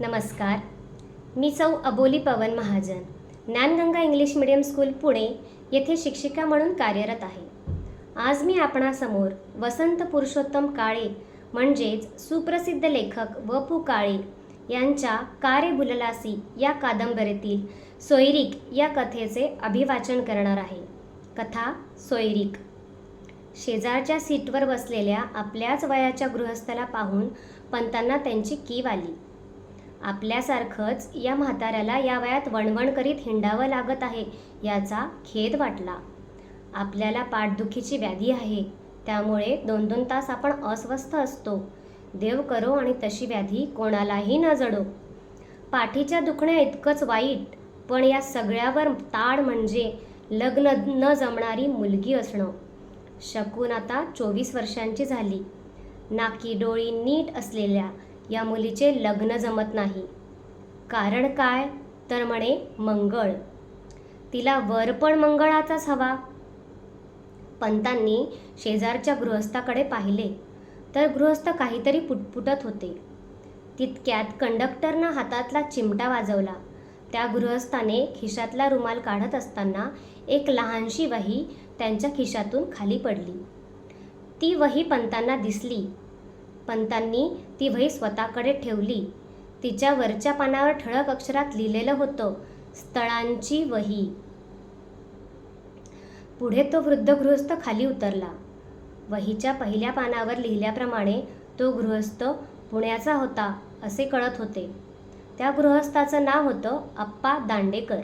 नमस्कार. मी सौ Aboli Pawan Mahajan Gyanganga English medium school Pune येथे शिक्षिका म्हणून कार्यरत आहे. आज मी आपणासमोर वसंत पुरुषोत्तम काळे म्हणजेच सुप्रसिद्ध लेखक व पु. काळे यांच्या कारे बुललासी या कादंबरीतील सोयरीक या कथेचे अभिवाचन करणार आहे. कथा सोयरीक. शेजारच्या सीटवर बसलेल्या आपल्याच वयाच्या गृहस्थाला पाहून पंतांना त्यांची कीव आली. आपल्यासारखंच या म्हाताऱ्याला या वयात वणवण करीत हिंडावं लागत आहे याचा खेद वाटला. आपल्याला पाठदुखीची व्याधी आहे त्यामुळे दोन दोन तास आपण अस्वस्थ असतो. देव करो आणि तशी व्याधी कोणालाही न जडो. पाठीच्या दुखण्या इतकंच वाईट पण या सगळ्यावर ताण म्हणजे लग्न न जमणारी मुलगी असणं. शकून आता चोवीस वर्षांची झाली. नाकी डोळी नीट असलेल्या या मुलीचे लग्न जमत नाही. कारण काय? तर म्हणे मंगळ. तिला वर पण मंगळाचाच हवा. पंतांनी शेजारच्या गृहस्थाकडे पाहिले. तर गृहस्थ काहीतरी पुटपुटत होते. तितक्यात कंडक्टरनं हातातला चिमटा वाजवला. त्या गृहस्थाने खिशातला रुमाल काढत असताना एक लहानशी वही त्यांच्या खिशातून खाली पडली. ती वही पंतांना दिसली. पंतांनी ती वही स्वतःकडे ठेवली. तिच्या वरच्या पानावर ठळक अक्षरात लिहिलेलं होतं स्थळांची वही. पुढे तो वृद्ध गृहस्थ खाली उतरला. वहीच्या पहिल्या पानावर लिहिल्याप्रमाणे तो गृहस्थ पुण्याचा होता असे कळत होते. त्या गृहस्थाचं नाव होतं अप्पा दांडेकर.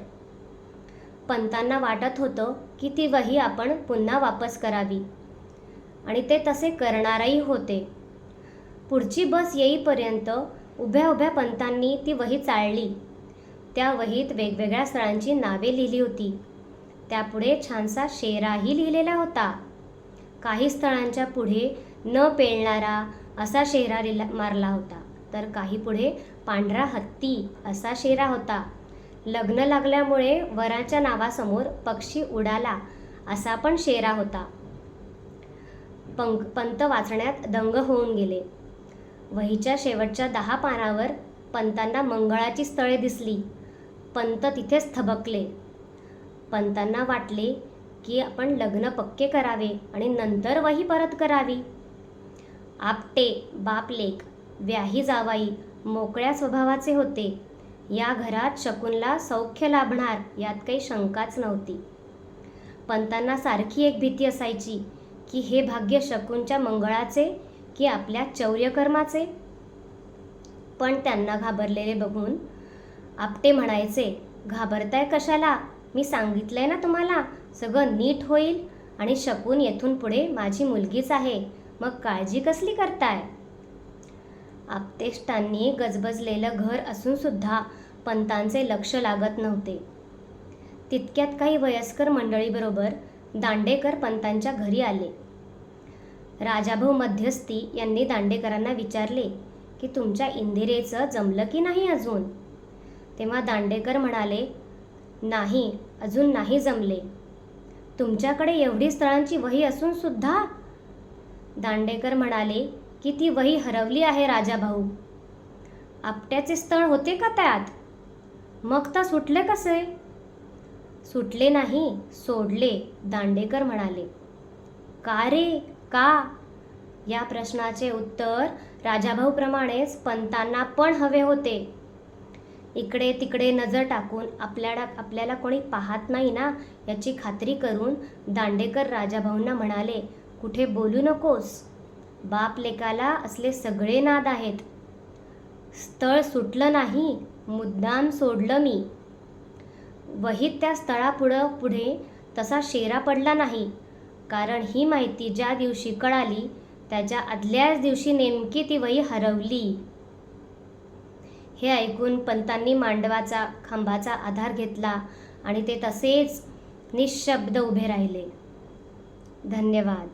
पंतांना वाटत होतं की ती वही आपण पुन्हा वापस करावी. आणि ते तसे करणारही होते. पुढची बस येईपर्यंत उभ्या उभ्या पंतांनी ती वही चाळली. त्या वहीत वेगवेगळ्या स्थळांची नावे लिहिली होती. त्यापुढे छानसा शेराही लिहिलेला होता. काही स्थळांच्या पुढे न पेळणारा असा शेरा लिला मारला होता. तर काही पुढे पांढरा हत्ती असा शेरा होता. लग्न लागल्यामुळे वराच्या नावासमोर पक्षी उडाला असा पण शेरा होता. पंक पंत वाचण्यात दंग होऊन गेले. वहीच्या शेवटच्या दहा पानावर पंतांना मंगळाची स्थळे दिसली. पंत तिथेच थबकले पंतांना वाटले की आपण लग्न पक्के करावे आणि नंतर वही परत करावी. आपटे बापलेक व्याही जावाई मोकळ्या स्वभावाचे होते. या घरात शकुनला सौख्य लाभणार यात काही शंकाच नव्हती. पंतांना सारखी एक भीती असायची की हे भाग्य शकुनच्या मंगळाचे की आपल्या चौर्यकर्माचे. पण त्यांना घाबरलेले बघून आपटे म्हणायचे घाबरताय कशाला? मी सांगितलंय ना तुम्हाला सगळं नीट होईल आणि शकून येथून पुढे माझी मुलगीच आहे मग काळजी कसली करताय? आपतेष्टांनी गजबजलेलं घर असूनसुद्धा पंतांचे लक्ष लागत नव्हते. तितक्यात काही वयस्कर मंडळीबरोबर दांडेकर पंतांच्या घरी आले. राजाभाऊ मध्यस्थी यांनी दांडेकरांना विचारले की तुमच्या इंदिरेचं जमलं की नाही अजून? तेव्हा दांडेकर म्हणाले नाही अजून नाही जमले. तुमच्याकडे एवढी स्थळांची वही असून सुद्धा? दांडेकर म्हणाले की ती वही हरवली आहे राजाभाऊ. आपट्याचे स्थळ होते का त्यात? मग तर सुटले कसे? सुटले नाही सोडले दांडेकर म्हणाले. का रे? का? या प्रश्नाचे उत्तर राजाभाऊप्रमाणेच पंतांना पण हवे होते. इकडे तिकडे नजर टाकून आपल्याला आपल्याला कोणी पाहत नाही ना? याची खात्री करून दांडेकर राजाभाऊंना म्हणाले कुठे बोलू नकोस? बाप लेकाला असले सगळे नाद आहेत. स्थळ सुटलं नाही मुद्दाम सोडलं मी. वहीत त्या स्थळापुढं पुढे तसा शेरा पडला नाही. कारण ही माहिती ज्या दिवशी कळाली त्याच्या आदल्याच दिवशी नेमकी ती वही हरवली. हे ऐकून पंतांनी मांडवाचा खांबाचा आधार घेतला आणि ते तसेच निशब्द उभे राहिले. धन्यवाद.